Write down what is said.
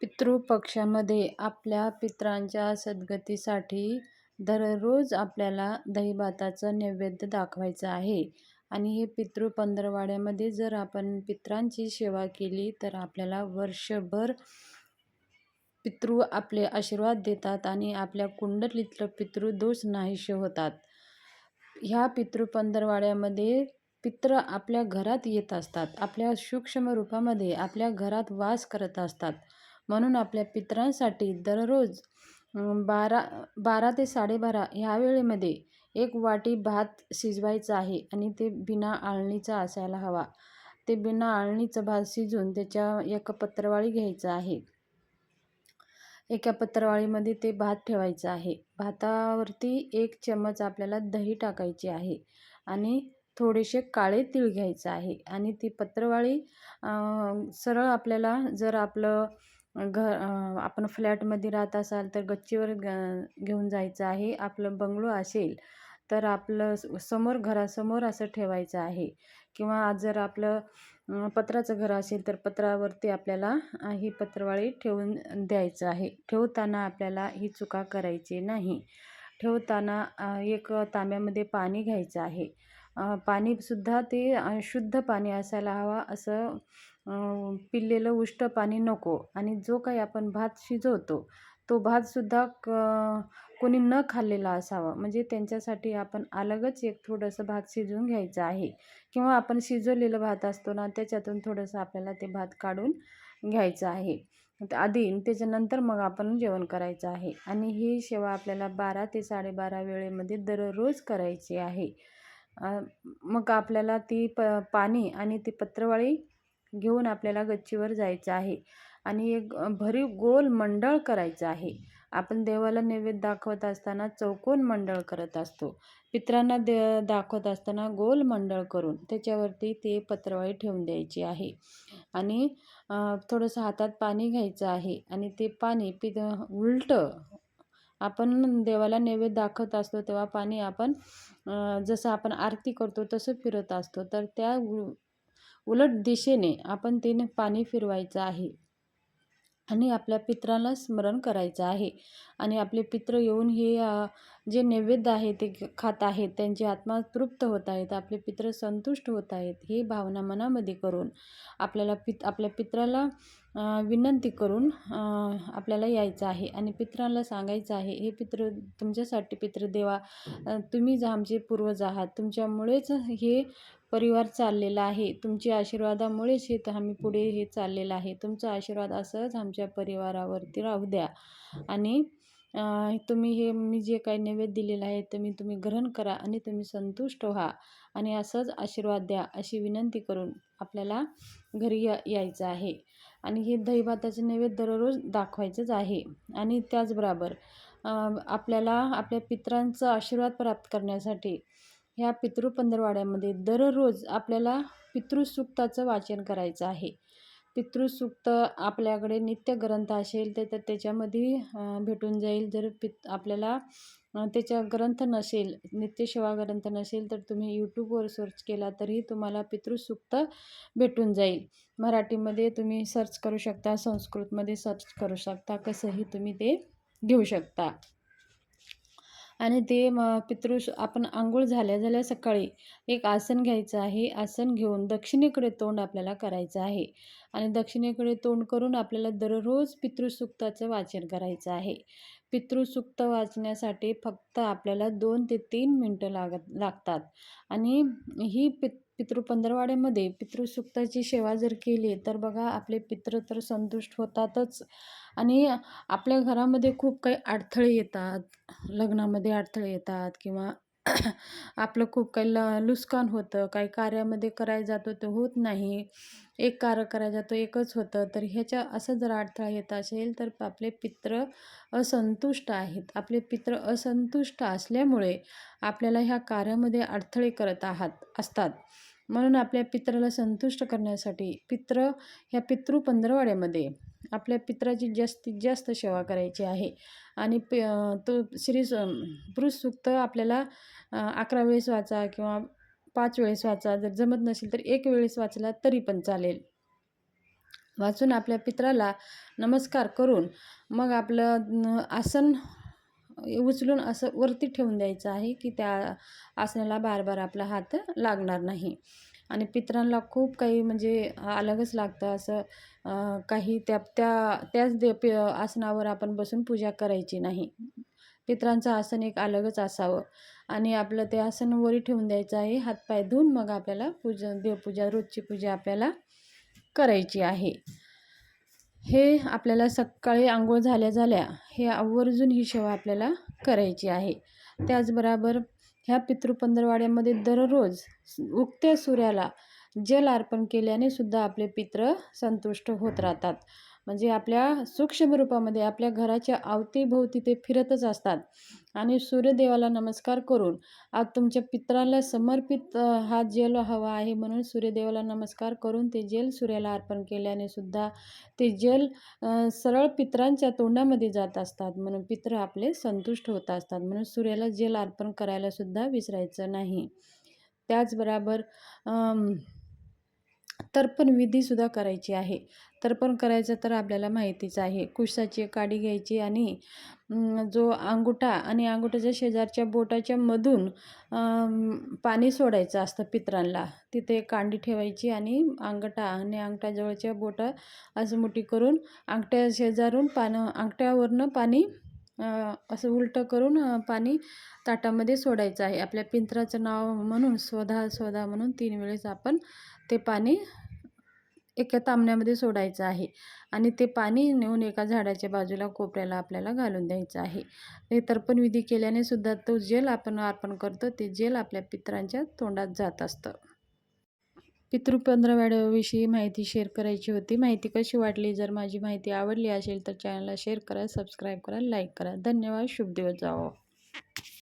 पितृपक्षामध्ये आपल्या पितरांच्या सद्गतीसाठी दररोज आपल्याला दहीभाताचं नैवेद्य दाखवायचं आहे. आणि हे पितृ पंधरवाड्यामध्ये जर आपण पितरांची सेवा केली तर आपल्याला वर्षभर पितृ आपले आशीर्वाद देतात आणि आपल्या कुंडलीतलं पितृदोष नाहीसे होतात. ह्या पितृ पंधरवाड्यामध्ये पित्र आपल्या घरात येत असतात. आपल्या सूक्ष्म रूपामध्ये आपल्या घरात वास करत असतात. म्हणून आपल्या पितरांसाठी दररोज बारा बारा ते साडेबारा ह्या वेळेमध्ये एक वाटी भात शिजवायचा आहे आणि ते बिना आळणीचा असायला हवा. ते बिना आळणीचं भात शिजून त्याच्या एका पत्रवाळी घ्यायचं आहे. एका पत्रवाळीमध्ये ते भात ठेवायचं आहे. भातावरती एक चम्मच आपल्याला दही टाकायची आहे आणि थोडेसे काळे तीळ घ्यायचं आहे आणि ती पत्रवाळी सरळ आपल्याला जर आपलं घर आपण फ्लॅटमध्ये राहत असाल तर गच्चीवर ग घेऊन जायचं आहे. आपलं बंगलो असेल तर आपलं समोर घरासमोर असं ठेवायचं आहे. किंवा जर आपलं पत्राचं घर असेल तर पत्रावरती आपल्याला ही पत्रवाळी ठेवून द्यायचं आहे. ठेवताना आपल्याला ही चुका करायची नाही. ठेवताना एक तांब्यामध्ये पाणी घ्यायचं आहे. पाणीसुद्धा ते शुद्ध पाणी असायला हवा असं पिल्लेलं उष्ट पाणी नको. आणि जो काही आपण भात शिजवतो तो भातसुद्धा क कोणी न खाल्लेला असावा. म्हणजे त्यांच्यासाठी आपण अलगच एक थोडंसं भात शिजवून घ्यायचं आहे. किंवा आपण शिजवलेलं भात असतो ना त्याच्यातून थोडंसं आपल्याला ते भात काढून घ्यायचं आहे. आधी त्याच्यानंतर मग आपण जेवण करायचं आहे. आणि ही सेवा आपल्याला बारा ते साडेबारा वेळेमध्ये दररोज करायची आहे. मग आपल्याला ती प पाणी आणि ती पत्रवाळी घेऊन आपल्याला गच्चीवर जायचं आहे आणि एक भरीव गोल मंडळ करायचं आहे. आपण देवाला नैवेद्य दाखवत असताना चौकोन मंडळ करत असतो. पित्रांना दे दाखवत असताना गोल मंडळ करून त्याच्यावरती ते पत्रवाळी ठेवून द्यायची आहे. आणि थोडंसं हातात पाणी घ्यायचं आहे आणि ते पाणी पि उलटं आपण देवाला नैवेद्य दाखवत असतो तेव्हा पाणी आपण जसं आपण आरती करतो तसं फिरत असतो. तर त्या उलट दिशेने आपण तिने पाणी फिरवायचं आहे आणि आपल्या पित्राला स्मरण करायचं आहे. आणि आपले पित्र येऊन हे जे नैवेद्य आहे ते खात आहेत त्यांची आत्मा तृप्त होत आहेत आपले पित्र संतुष्ट होत आहेत ही भावना मनामध्ये करून आपल्याला पित आपल्या पित्राला विनंती करून आपल्याला यायचं आहे आणि पित्राला सांगायचं आहे हे पित्र तुमच्यासाठी पित्रदेवा तुम्ही आमचे पूर्वज आहात तुमच्यामुळेच हे परिवार चाललेला आहे तुमच्या आशीर्वादामुळेच हे आम्ही पुढे हे चाललेलं आहे तुमचा आशीर्वाद असंच आमच्या परिवारावरती राहू द्या. आणि तुम्ही हे मी जे काही नैवेद्य दिलेलं आहे ते मी तुम्ही ग्रहण करा आणि तुम्ही संतुष्ट व्हा आणि असंच आशीर्वाद द्या अशी विनंती करून आपल्याला घरी या यायचं आहे. आणि हे दहीभाताचे नैवेद्य दररोज दाखवायचंच आहे. आणि त्याचबरोबर आपल्याला आपल्या पित्रांचा आशीर्वाद प्राप्त करण्यासाठी ह्या पितृ पंधरवाड्यामध्ये दररोज आपल्याला पितृसूक्ताचं वाचन करायचं आहे. पितृसूक्त आपल्याकडे नित्य ग्रंथ असेल ते तर त्याच्यामध्ये भेटून जाईल. जर पित आपल्याला त्याच्या ग्रंथ नसेल नित्यसेवा ग्रंथ नसेल तर तुम्ही यूट्यूबवर सर्च केला तरी तुम्हाला पितृसूक्त भेटून जाईल. मराठीमध्ये तुम्ही सर्च करू शकता संस्कृतमध्ये सर्च करू शकता कसंही तुम्ही ते घेऊ शकता. आणि ते मग पितृश आपण आंघोळ झाल्या झाल्या सकाळी एक आसन घ्यायचं आहे. आसन घेऊन दक्षिणेकडे तोंड आपल्याला करायचं आहे. आणि दक्षिणेकडे तोंड करून आपल्याला दररोज पितृसूक्ताचं वाचन करायचं आहे. पितृसूक्त वाचण्यासाठी फक्त आपल्याला दोन ते तीन मिनटं लागत लागतात. आणि ही पित पितृपंधरवाड्यामध्ये पितृसुक्ताची सेवा जर केली तर बघा आपले पितृ तर संतुष्ट होतातच. आणि आपल्या घरामध्ये खूप काही अडथळे येतात. लग्नामध्ये अडथळे येतात किंवा आपलं खूप काही ल लुस्कान होतं. काही कार्यामध्ये करायला जातो ते होत नाही. एक कार्य करायला जातो एकच होतं. तर ह्याच्या असं जर अडथळा येत असेल तर आपले पित्र असंतुष्ट आहेत. आपले पित्र असंतुष्ट असल्यामुळे आपल्याला ह्या कार्यामध्ये अडथळे करत आहात असतात. म्हणून आपल्या पित्राला संतुष्ट करण्यासाठी पित्र ह्या पितृ पंधरवाड्यामध्ये आपल्या पित्राची जास्तीत जास्त सेवा करायची आहे. आणि प तो श्री पुरुष सूक्त आपल्याला अकरा वेळेस वाचा किंवा पाच वेळेस वाचा. जर जमत नसेल तर एक वेळेस वाचला तरी पण चालेल. वाचून आपल्या पित्राला नमस्कार करून मग आपलं आसन उचलून असं वरती ठेवून द्यायचं आहे की त्या आसनाला बार बार आपला हात लागणार नाही. आणि पितरांना खूप काही म्हणजे अलगच लागतं. असं काही त्या त्या त्याच दे पि आसनावर आपण बसून पूजा करायची नाही. पित्रांचं आसन एक अलगच असावं. आणि आपलं ते आसन वरी ठेवून द्यायचं आहे. हातपाय धुवून मग आपल्याला पूजा देवपूजा रोजची पूजा आपल्याला करायची आहे. हे आपल्याला सकाळी आंघोळ झाल्या झाल्या हे आवर्जून ही सेवा आपल्याला करायची आहे. त्याचबरोबर ह्या पितृपंधरवाड्यामध्ये दररोज उगत्या सूर्याला जल अर्पण केल्याने सुद्धा आपले पित्र संतुष्ट होत राहतात. म्हणजे आपल्या सूक्ष्म रूपामध्ये आपल्या घराच्या अवतीभोवती ते फिरतच असतात. आणि सूर्यदेवाला नमस्कार करून आज तुमच्या पित्राला समर्पित हा जेल हवा आहे म्हणून सूर्यदेवाला नमस्कार करून ते जेल सूर्याला अर्पण केल्याने सुद्धा ते जेल सरळ पित्रांच्या तोंडामध्ये जात असतात. म्हणून पित्र आपले संतुष्ट होत असतात. म्हणून सूर्याला जेल अर्पण करायला सुद्धा विसरायचं नाही. त्याचबरोबर अम, तर्पण विधीसुद्धा करायची आहे. तर्पण करायचं तर आपल्याला माहितीच आहे. कुशाची काडी घ्यायची आणि जो अंगुठा आणि अंगुठाच्या शेजारच्या बोटाच्या मधून पाणी सोडायचं असतं पित्रांना तिथे कांडी ठेवायची आणि अंगठा आणि अंगठाजवळच्या बोटं असं करून अंगठ्या शेजारून पानं अंगठ्यावरनं पाणी असं उलटं करून पाणी ताटामध्ये सोडायचं आहे. आपल्या पिंत्राचं नाव म्हणून स्वधा स्वधा म्हणून तीन वेळेस आपण ते पाणी एका तांबण्यामध्ये सोडायचं आहे आणि ते पाणी नेऊन एका झाडाच्या बाजूला कोपऱ्याला आपल्याला घालून द्यायचं आहे. हे तर्पण विधी केल्याने सुद्धा तो जेल आपण अर्पण करतो ते जेल आपल्या पित्रांच्या तोंडात जात असतं. पितृ पंधरवाड्याविषयी माहिती शेअर करायची होती. माहिती कशी वाटली? जर माझी माहिती आवडली असेल तर चॅनलला शेअर करा सबस्क्राईब करा लाईक करा. धन्यवाद. शुभ दिवस जावो.